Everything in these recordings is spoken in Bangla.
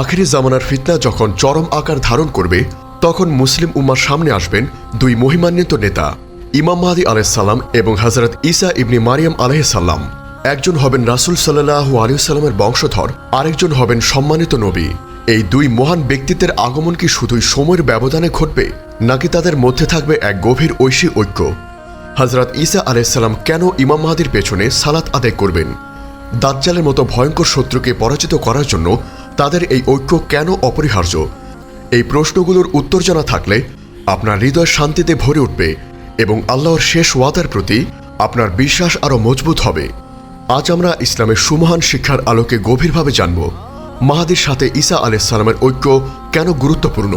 আখেরি জামানার ফিতনা যখন চরম আকার ধারণ করবে, তখন মুসলিম উম্মার সামনে আসবেন দুই মহিমান্বিত নেতা, ইমাম মাহাদি আলাইসাল্লাম এবং হজরত ঈসা ইবনি মারিয়াম আলাইসাল্লাম একজন হবেন রাসুল সাল্লাহ আলিয়াল্লামের বংশধর, আরেকজন হবেন সম্মানিত নবী। এই দুই মহান ব্যক্তিত্বের আগমন কি শুধুই সময়ের ব্যবধানে ঘটবে, নাকি তাদের মধ্যে থাকবে এক গভীর ঐশী ঐক্য? হজরত ঈসা আলাইসাল্লাম কেন ইমাম মাহাদির পেছনে সালাত আদায় করবেন? দাজ্জালের মতো ভয়ঙ্কর শত্রুকে পরাজিত করার জন্য তাদের এই ঐক্য কেন অপরিহার্য? এই প্রশ্নগুলোর উত্তর জানা থাকলে আপনার হৃদয় শান্তিতে ভরে উঠবে এবং আল্লাহর শেষ ওয়াদার প্রতি আপনার বিশ্বাস আরও মজবুত হবে। আজ আমরা ইসলামের সুমহান শিক্ষার আলোকে গভীরভাবে জানব, মাহাদির সাথে ঈসা আলাইসাল্লামের ঐক্য কেন গুরুত্বপূর্ণ?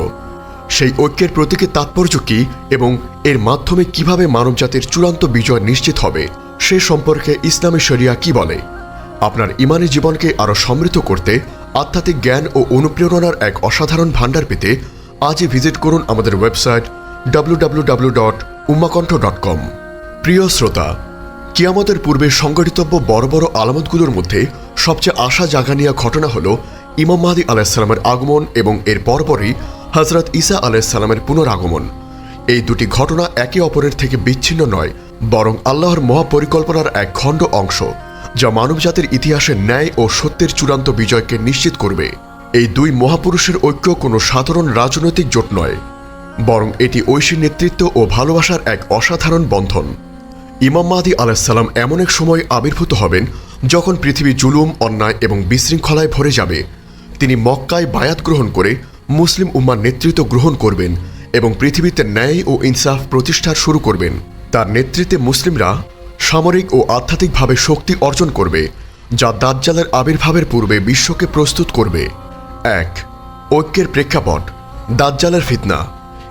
সেই ঐক্যের প্রতীকের তাৎপর্য কী এবং এর মাধ্যমে কীভাবে মানবজাতির চূড়ান্ত বিজয় নিশ্চিত হবে, সে সম্পর্কে ইসলামী শরিয়া কি বলে? আপনার ইমানি জীবনকে আরও সমৃদ্ধ করতে আধ্যাত্মিক জ্ঞান ও অনুপ্রেরণার এক অসাধারণ ভাণ্ডার পেতে আজই ভিজিট করুন আমাদের website W W W dot Ummakantha dot com প্রিয় শ্রোতা, কিয়ামতের পূর্বে সংগঠিতব্য বড় বড় আলামতগুলোর মধ্যে সবচেয়ে আশা জাগানিয়া ঘটনা হল ইমাম মাহাদি আলাহিসাল্লামের আগমন এবং এর পরপরই হজরত ঈসা আলাহিসাল্লামের পুনরাগমন। এই দুটি ঘটনা একে অপরের থেকে বিচ্ছিন্ন নয়, বরং আল্লাহর মহাপরিকল্পনার এক খণ্ড অংশ। যা মানবজাতির ইতিহাসে ন্যায় ও সত্যের চূড়ান্ত বিজয়কে নিশ্চিত করবে। এই দুই মহাপুরুষের ঐক্য কোনো সাধারণ রাজনৈতিক জোট নয়, বরং এটি ঐশী নেতৃত্ব ও ভালোবাসার এক অসাধারণ বন্ধন। ইমাম মাহাদি আলাহিসাল্লাম এমন এক সময় আবির্ভূত হবেন যখন পৃথিবী জুলুম, অন্যায় এবং বিশৃঙ্খলায় ভরে যাবে। তিনি মক্কায় বায়াত গ্রহণ করে মুসলিম উম্মার নেতৃত্ব গ্রহণ করবেন এবং পৃথিবীতে ন্যায় ও ইনসাফ প্রতিষ্ঠা শুরু করবেন। তার নেতৃত্বে মুসলিমরা সামরিক ও আধ্যাত্মিকভাবে শক্তি অর্জন করবে, যা দাজ্জালের আবির্ভাবের পূর্বে বিশ্বকে প্রস্তুত করবে। এক, ঐক্যের প্রেক্ষাপট, দাজ্জালের ফিতনা।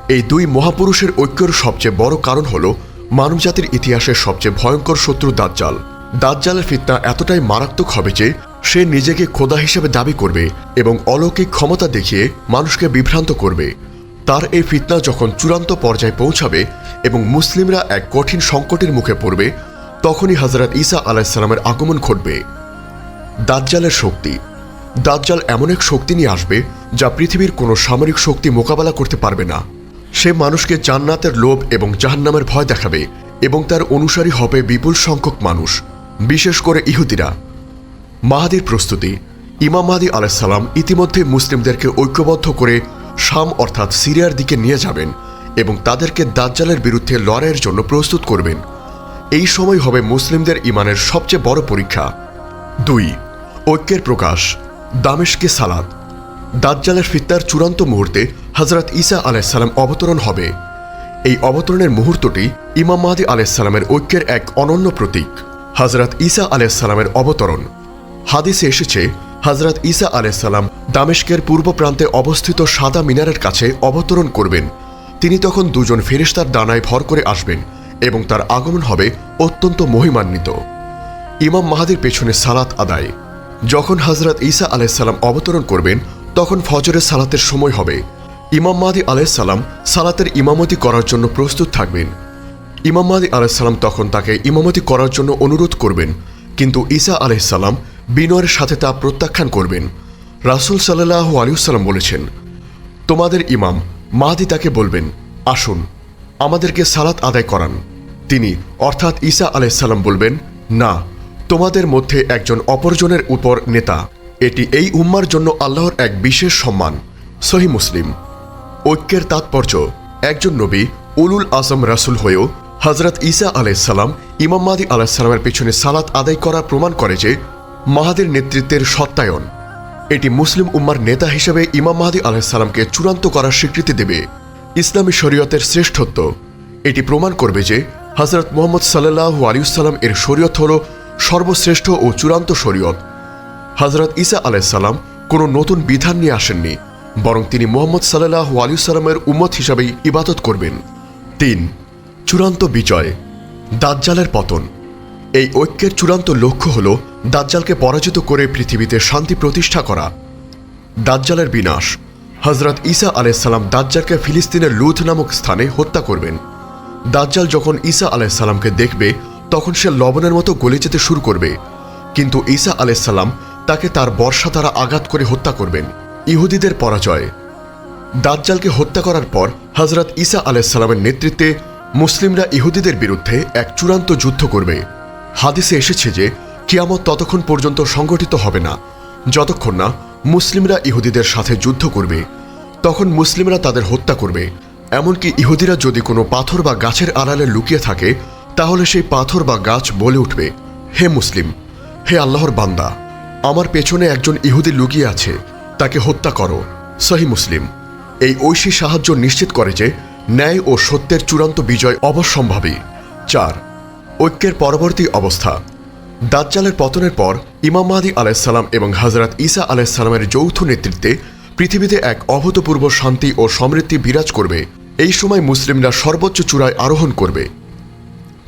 এই দুই মহাপুরুষের ঐক্যর সবচেয়ে বড় কারণ হল মানবজাতির ইতিহাসের সবচেয়ে ভয়ঙ্কর শত্রু দাজ্জাল। দাজ্জালের ফিতনা এতটাই মারাত্মক হবে যে সে নিজেকে খোদা হিসেবে দাবি করবে এবং অলৌকিক ক্ষমতা দেখিয়ে মানুষকে বিভ্রান্ত করবে। তার এই ফিতনা যখন চূড়ান্ত পর্যায়ে পৌঁছাবে এবং মুসলিমরা এক কঠিন সংকটের মুখে পড়বে তখনই হজরত ঈসা আলাহিসাল্লামের আগমন ঘটবে। দাজ্জালের শক্তি। দাজ্জাল এমন এক শক্তি নিয়ে আসবে যা পৃথিবীর কোনো সামরিক শক্তি মোকাবেলা করতে পারবে না। সে মানুষকে জান্নাতের লোভ এবং জাহান্নামের ভয় দেখাবে এবং তার অনুসারী হবে বিপুল সংখ্যক মানুষ, বিশেষ করে ইহুদিরা। মাহাদির প্রস্তুতি। ইমাম মাহাদি আলাইসাল্লাম ইতিমধ্যে মুসলিমদেরকে ঐক্যবদ্ধ করে শাম অর্থাৎ সিরিয়ার দিকে নিয়ে যাবেন এবং তাদেরকে দাজ্জালের বিরুদ্ধে লড়াইয়ের জন্য প্রস্তুত করবেন। এই সময় হবে মুসলিমদের ইমানের সবচেয়ে বড় পরীক্ষা। দুই, ঐক্যের প্রকাশ, দামেশকে সালাদ দাজ্জালের ফিত্তার চূড়ান্ত মুহূর্তে হজরত ইসা আলাইসাল্লাম অবতরণ হবে। এই অবতরণের মুহূর্তটি ইমাম মাহাদি আলাইসাল্লামের ঐক্যের এক অনন্য প্রতীক হজরত ইসা আলাইসাল্লামের অবতরণ। হাদিসে এসেছে হজরত ঈসা আলাইসাল্লাম দামেশকের পূর্ব প্রান্তে অবস্থিত সাদা মিনারের কাছে অবতরণ করবেন। তিনি তখন দুজন ফেরিস্তার ডানায় ভর করে আসবেন। এবং তার আগমন হবে অত্যন্ত মহিমান্বিত। ইমাম মাহাদির পেছনে সালাত আদায়। যখন হজরত ঈসা আলাইসাল্লাম অবতরণ করবেন, তখন ফজরের সালাতের সময় হবে। ইমাম মাহাদি আলাইসাল্লাম সালাতের ইমামতি করার জন্য প্রস্তুত থাকবেন। ইমাম মাহাদি আলাইসাল্লাম তখন তাকে ইমামতি করার জন্য অনুরোধ করবেন, কিন্তু ঈসা আলাইসাল্লাম বিনয়ের সাথে তা প্রত্যাখ্যান করবেন। রাসুল সাল্লাহ আলিউসাল্লাম বলেছেন, তোমাদের ইমাম মাহাদি তাকে বলবেন, আসুন। আমাদেরকে সালাত আদায় করান। তিনি, অর্থাৎ ঈসা আলাইসাল্লাম বলবেন, না, তোমাদের মধ্যে একজন অপরজনের উপর নেতা। এটি এই উম্মার জন্য আল্লাহর এক বিশেষ সম্মান। সহি মুসলিম। ঐক্যের তাৎপর্য, একজন নবী, উলুল আজম রাসুল হয়েও হজরত ঈসা আলাইসাল্লাম ইমাম মাদি আলাহিসাল্লামের পেছনে সালাত আদায় করা প্রমাণ করে যে, মাহাদের নেতৃত্বের সত্যায়ন। এটি মুসলিম উম্মার নেতা হিসেবে ইমাম মাহাদি আলাহিসাল্লামকে চূড়ান্ত করার স্বীকৃতি দেবে। ইসলামী শরীয়তের শ্রেষ্ঠত্ব। এটি প্রমাণ করবে যে হজরত মোহাম্মদ সাল্লাহু আলিউসাল্লাম এর শরীয়ত হল সর্বশ্রেষ্ঠ ও চূড়ান্ত শরীয়ত। হজরত ইসা আলাইসাল্লাম কোনো নতুন বিধান নিয়ে আসেননি, বরং তিনি মোহাম্মদ সাল্লাহ আলিউসাল্লামের উম্মত হিসাবেই ইবাদত করবেন। তিন, চূড়ান্ত বিজয়, দাজ্জালের পতন। এই ঐক্যের চূড়ান্ত লক্ষ্য হল দাজ্জালকে পরাজিত করে পৃথিবীতে শান্তি প্রতিষ্ঠা করা। দাজ্জালের বিনাশ। হজরত ঈসা আলাইসাল্লাম দাজ্জালকে ফিলিস্তিনের লুথ নামক স্থানে হত্যা করবেন। দাজ্জাল যখন ঈসা আলাইসাল্লামকে দেখবে, তখন সে লবণের মতো গলে যেতে শুরু করবে। কিন্তু ঈসা আলাইসাল্লাম তাকে তার বর্ষা দ্বারা আঘাত করে হত্যা করবেন। ইহুদিদের পরাজয়। দাজ্জালকে হত্যা করার পর হজরত ঈসা আলাইসাল্লামের নেতৃত্বে মুসলিমরা ইহুদিদের বিরুদ্ধে এক চূড়ান্ত যুদ্ধ করবে। হাদিসে এসেছে যে, কিয়ামত ততক্ষণ পর্যন্ত সংগঠিত হবে না। যতক্ষণ না মুসলিমরা ইহুদিদের সাথে যুদ্ধ করবে। তখন মুসলিমরা তাদের হত্যা করবে। এমনকি ইহুদিরা যদি কোনো পাথর বা গাছের আড়ালে লুকিয়ে থাকে, তাহলে সেই পাথর বা গাছ বলে উঠবে, হে মুসলিম, হে আল্লাহর বান্দা, আমার পেছনে একজন ইহুদি লুকিয়ে আছে, তাকে হত্যা করো। সহি মুসলিম। এই ঐশী সাহায্য নিশ্চিত করে যে, ন্যায় ও সত্যের চূড়ান্ত বিজয় অবশ্যম্ভাবী। চার, ঐক্যের পরবর্তী অবস্থা। দাজ্জালের পতনের পর ইমাম মাহাদি আলাইসাল্লাম এবং হজরত ঈসা আলাইসাল্লামের যৌথ নেতৃত্বে পৃথিবীতে এক অভূতপূর্ব শান্তি ও সমৃদ্ধি বিরাজ করবে। এই সময় মুসলিমরা সর্বোচ্চ চূড়ায় আরোহণ করবে।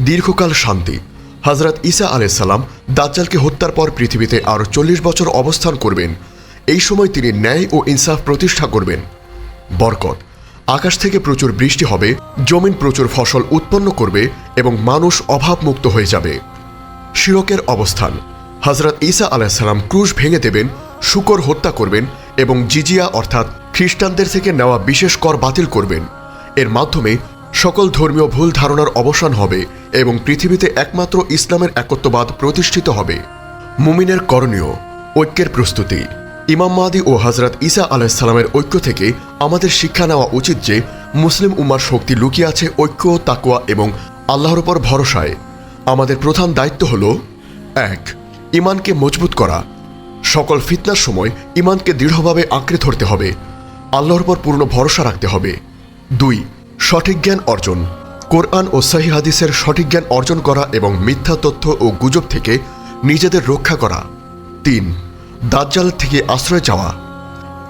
দীর্ঘকাল শান্তি। হজরত ঈসা আলাইসাল্লাম দাজ্জালকে হত্যার পর পৃথিবীতে আরও চল্লিশ বছর অবস্থান করবেন। এই সময় তিনি ন্যায় ও ইনসাফ প্রতিষ্ঠা করবেন। বরকত। আকাশ থেকে প্রচুর বৃষ্টি হবে, জমিন প্রচুর ফসল উৎপন্ন করবে এবং মানুষ অভাবমুক্ত হয়ে যাবে। শিরকের অবস্থান। হজরত ঈসা আলাইসাল্লাম ক্রুশ ভেঙে দেবেন, শুকর হত্যা করবেন এবং জিজিয়া অর্থাৎ খ্রিস্টানদের থেকে নেওয়া বিশেষ কর বাতিল করবেন। এর মাধ্যমে সকল ধর্মীয় ভুল ধারণার অবসান হবে এবং পৃথিবীতে একমাত্র ইসলামের একত্ববাদ প্রতিষ্ঠিত হবে। মুমিনের করণীয়, ঐক্যের প্রস্তুতি। ইমাম মাদি ও হজরত ঈসা আলাইসাল্লামের ঐক্য থেকে আমাদের শিক্ষা নেওয়া উচিত যে, মুসলিম উম্মার শক্তি লুকিয়ে আছে ঐক্য তাকুয়া এবং আল্লাহর উপর ভরসায়। আমাদের প্রধান দায়িত্ব হল, এক ইমানকে মজবুত করা। সকল ফিতনার সময় ইমানকে দৃঢ়ভাবে আঁকড়ে ধরতে হবে। আল্লাহর উপর পূর্ণ ভরসা রাখতে হবে। দুই, সঠিক জ্ঞান অর্জন। কোরআন ও সহি হাদিসের সঠিক জ্ঞান অর্জন করা এবং মিথ্যা তথ্য ও গুজব থেকে নিজেদের রক্ষা করা। তিন, দাজ্জাল থেকে আশ্রয় চাওয়া।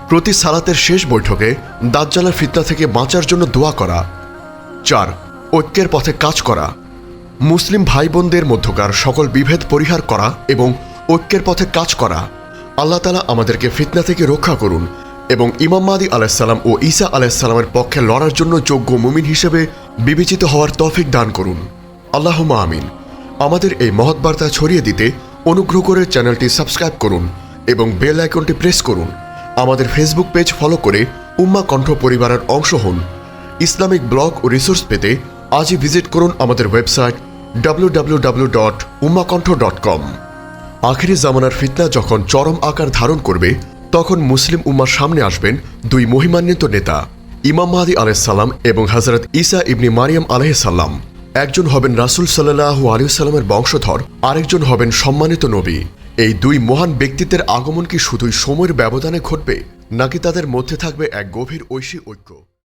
প্রতি সালাতের শেষ বৈঠকে দাজ্জালের ফিতনা থেকে বাঁচার জন্য দোয়া করা। চার, ঐক্যের পথে কাজ করা। মুসলিম ভাই বোনদের মধ্যকার সকল বিভেদ পরিহার করা এবং ঐক্যের পথে কাজ করা আল্লাহ তালা আমাদেরকে ফিতনা থেকে রক্ষা করুন এবং ইমাম মাদি আলাহিসাল্লাম ও ঈসা আলাহিসাল্লামের পক্ষে লড়ার জন্য যোগ্য মুমিন হিসেবে বিবেচিত হওয়ার তৌফিক দান করুন। আল্লাহুমা আমিন। আমাদের এই মহৎ বার্তা ছড়িয়ে দিতে অনুগ্রহ করে চ্যানেলটি সাবস্ক্রাইব করুন এবং বেল আইকনটি প্রেস করুন। আমাদের ফেসবুক পেজ ফলো করে উম্মা কণ্ঠ পরিবারের অংশ হন। ইসলামিক ব্লগ ও রিসোর্স পেতে আজই ভিজিট করুন আমাদের website W dot dot com আখিরি জামানার ফিতনা যখন চরম আকার ধারণ করবে, তখন মুসলিম উম্মার সামনে আসবেন দুই মহিমান্বিত নেতা, ইমাম মাহাদি আলাইসাল্লাম এবং হজরত ঈসা ইবনি মারিয়াম আলাইসাল্লাম একজন হবেন রাসুল সাল্লাহু আলিয়াল্লামের বংশধর, আরেকজন হবেন সম্মানিত নবী। এই দুই মহান ব্যক্তিত্বের আগমন কি শুধুই সময়ের ব্যবধানে ঘটবে, নাকি তাদের মধ্যে থাকবে এক গভীর ঐশী ঐক্য?